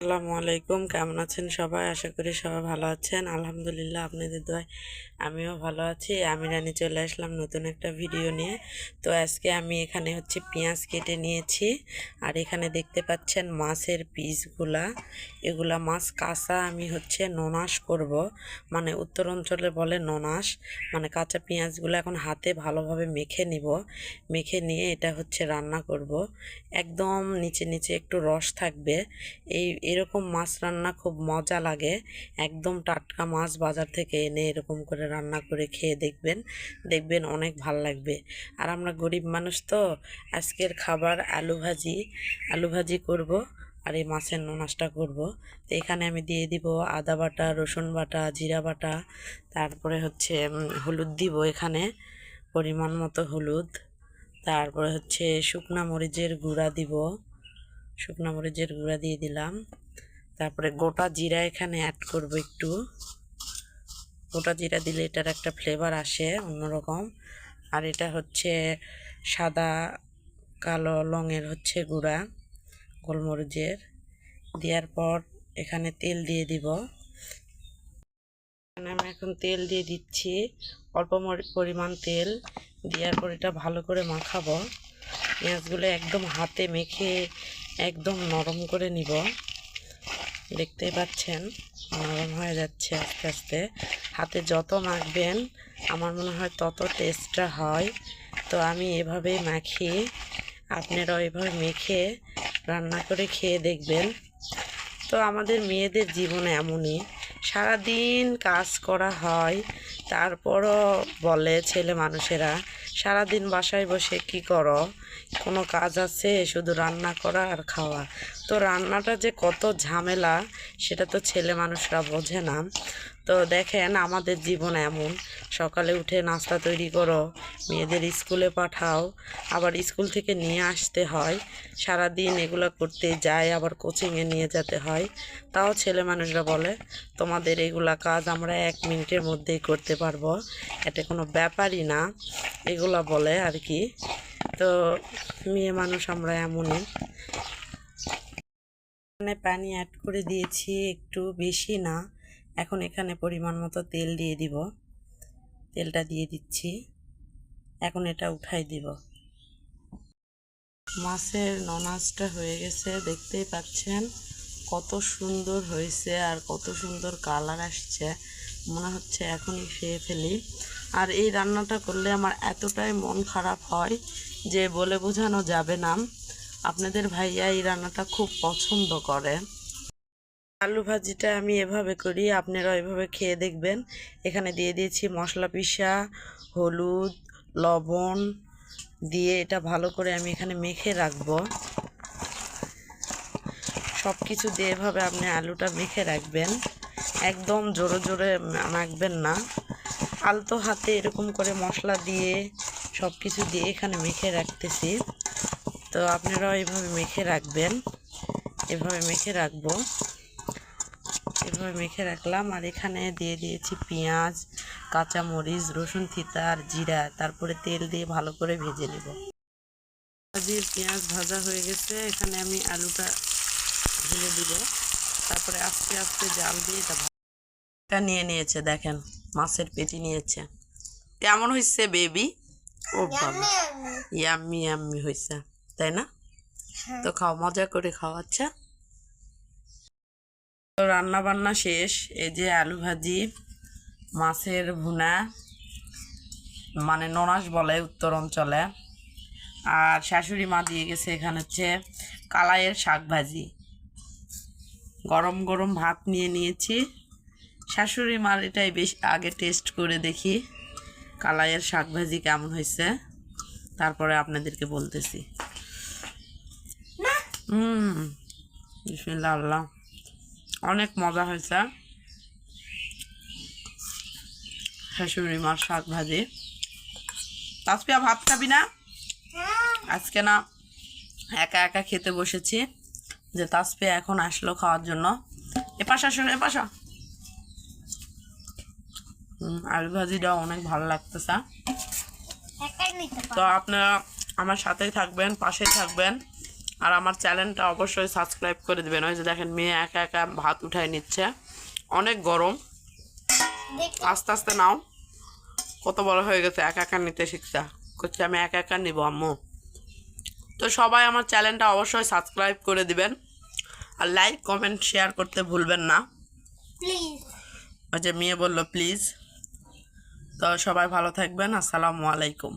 আসসালামু আলাইকুম। কেমন আছেন সবাই? আশা করি সবাই ভালো আছেন। আলহামদুলিল্লাহ আপনাদের দোয়ায় আমিও ভালো আছি। আমি রানি চলে আসলাম নতুন একটা ভিডিও নিয়ে। তো আজকে আমি এখানে হচ্ছে পেঁয়াজ কেটে নিয়েছি। আর এখানে দেখতে পাচ্ছেন মাছের পিসগুলা। এগুলা মাছ কাঁচা আমি হচ্ছে ননাস করব। মানে উত্তর অঞ্চলে বলে ননাস মানে কাঁচা পেঁয়াজগুলো এখন হাতে ভালোভাবে মেখে নিব। মেখে নিয়ে এটা হচ্ছে রান্না করব। একদম নিচে নিচে একটু রস থাকবে। এই এরকম মাছ রান্না খুব মজা লাগে। একদম টাটকা মাছ বাজার থেকে এনে এরকম করে রান্না করে খেয়ে দেখবেন। দেখবেন অনেক ভালো লাগবে। আর আমরা গরিব মানুষ তো, আজকের খাবার আলু ভাজি। আলু ভাজি করব আর এই মাছের নোনাসটা করব। তো এখানে আমি দিয়ে দিব আদা বাটা, রসুন বাটা, জিরা বাটা। তারপরে হচ্ছে হলুদ দিব এখানে পরিমাণ মতো হলুদ। তারপরে হচ্ছে শুকনা মরিচের গুঁড়া দিব। শুকনা মরিচের গুঁড়া দিয়ে দিলাম। তারপরে গোটা জিরা এখানে অ্যাড করব একটু। গোটা জিরা দিলে এটার একটা ফ্লেভার আসে, অন্যরকম। আর এটা হচ্ছে সাদা, কালো লঙের হচ্ছে গুঁড়া, গোলমরিচের। দেওয়ার পর এখানে তেল দিয়ে দিব। এখানে আমি এখন তেল দিয়ে দিচ্ছি, অল্প পরিমাণ তেল। দেওয়ার পর এটা ভালো করে মাখাবো। পেঁয়াজগুলো একদম হাতে মেখে একদম নরম করে নিব। দেখতেই পাচ্ছেন, নরম হয়ে যাচ্ছে আস্তে আস্তে। হাতে যত মাখবেন, আমার মনে হয় তত টেস্টটা হয়। তো আমি এভাবেই মাখি, আপনারাও এভাবে মেখে রান্না করে খেয়ে দেখবেন। তো আমাদের মেয়েদের জীবনে এমনই, সারাদিন কাজ করা হয় তারপরও বলে ছেলে মানুষেরা, সারাদিন বাসায় বসে কি করো? কোনো কাজ আছে? শুধু রান্না করা আর খাওয়া। তো রান্নাটা যে কত ঝামেলা, সেটা তো ছেলে মানুষরা বোঝে না। তো দেখেন আমাদের জীবন এমন। সকালে উঠে নাস্তা তৈরি করো, মেয়েদের স্কুলে পাঠাও, আবার স্কুল থেকে নিয়ে আসতে হয়। সারা দিন এগুলো করতে যায়, আবার কোচিংয়ে নিয়ে যেতে হয়। তাও ছেলে মানুষরা বলে, তোমাদের এগুলা কাজ আমরা এক মিনিটের মধ্যেই করতে পারব। এটা কোনো ব্যাপারই না। এগুলা বলে আর কি। তো মেয়ে মানুষ আমরা এমনই। এখানে পানি অ্যাড করে দিয়েছি, একটু বেশি না। এখন এখানে পরিমাণ মতো তেল দিয়ে দিব। তেলটা দিয়ে দিচ্ছি। এখন এটা উঠাই দিব। মাছের ননাজটা হয়ে গেছে, দেখতেই পাচ্ছেন কত সুন্দর হয়েছে আর কত সুন্দর কালার আসছে। মনে হচ্ছে এখনই খেয়ে ফেলি। আর এই রান্নাটা করলে আমার এতটাই মন খারাপ হয় যে বলে বোঝানো যাবে না। আপনাদের ভাইয়া এই রান্নাটা খুব পছন্দ করে। আলু ভাজিটা আমি এভাবে করি আপনারা এভাবে খেয়ে দেখবেন। এখানে দিয়ে দিয়েছি মশলা পিসা, হলুদ, লবণ দিয়ে এটা ভালো করে আমি এখানে মেখে রাখব। সব কিছু দিয়ে এভাবে আপনি আলুটা মেখে রাখবেন। একদম জোরে জোরে মাখবেন না। আলতো হাতে এরকম করে মশলা দিয়ে সব কিছু দিয়ে এখানে মেখে রাখতেছি। তো আপনারাও এইভাবে মেখে রাখবেন। এভাবে মেখে রাখব। এভাবে মেখে রাখলাম আর এখানে দিয়ে দিয়েছি পেঁয়াজ কাঁচামরিচ রসুন থিতা আর জিরা। তারপরে তেল দিয়ে ভালো করে ভেজে নেব। ভাজির পেঁয়াজ ভাজা হয়ে গেছে। এখানে আমি আলুটা ঢেলে দিব। তারপরে আস্তে আস্তে জাল দিয়ে এটা এটা নিয়ে নিয়েছে দেখেন মাছের পেটি নিয়েছে। কেমন হয়েছে বেবি? ও বাবা। ইয়াম্মি ইয়াম্মি হয়েছে তাই না? তো খাও মজা করে খাও আচ্ছা? তো রান্না বান্না শেষ এই যে আলু ভাজি মাছের ভুনা মানে ননাস বলে উত্তর অঞ্চলে। আর শাশুড়ি মা দিয়ে গেছে এখানে হচ্ছে কালাইয়ের শাক ভাজি। গরম গরম ভাত নিয়ে নিয়েছি। শাশুড়ি মার এটাই বেশ আগে টেস্ট করে দেখি কালাইয়ের শাক ভাজি কেমন হয়েছে। তারপরে আপনাদেরকে বলতেছি। হুম বিসমিল্লাহ আল্লাহ। অনেক মজা হয়েছে। শাশুড়ি মার শাক ভাজি। তাসপিয়া ভাত খাবি না? আজকে না একা একা খেতে বসেছি যে তাসপিয়া এখন আসলো খাওয়ার জন্য। এ পাশা শুনে পাশা হুম, আলু ভাজিটা অনেক ভালো লাগতেছে। তো আপনারা আমার সাথেই থাকবেন পাশেই থাকবেন। আর আমার চ্যানেলটা অবশ্যই সাবস্ক্রাইব করে দিবেন। ওই যে দেখেন মেয়ে একা একা ভাত উঠায় নিচ্ছে। অনেক গরম। আস্তে আস্তে নাও। কত বড় হয়ে গেছে একা একা নিতে শিখছে। করছে আমি একা একা নিব আম্মু। তো সবাই আমার চ্যানেলটা অবশ্যই সাবস্ক্রাইব করে দিবেন। আর লাইক কমেন্ট শেয়ার করতে ভুলবেন না। যে মেয়ে বলল প্লিজ তো সবাই ভালো থাকবেন। আসসালামু আলাইকুম।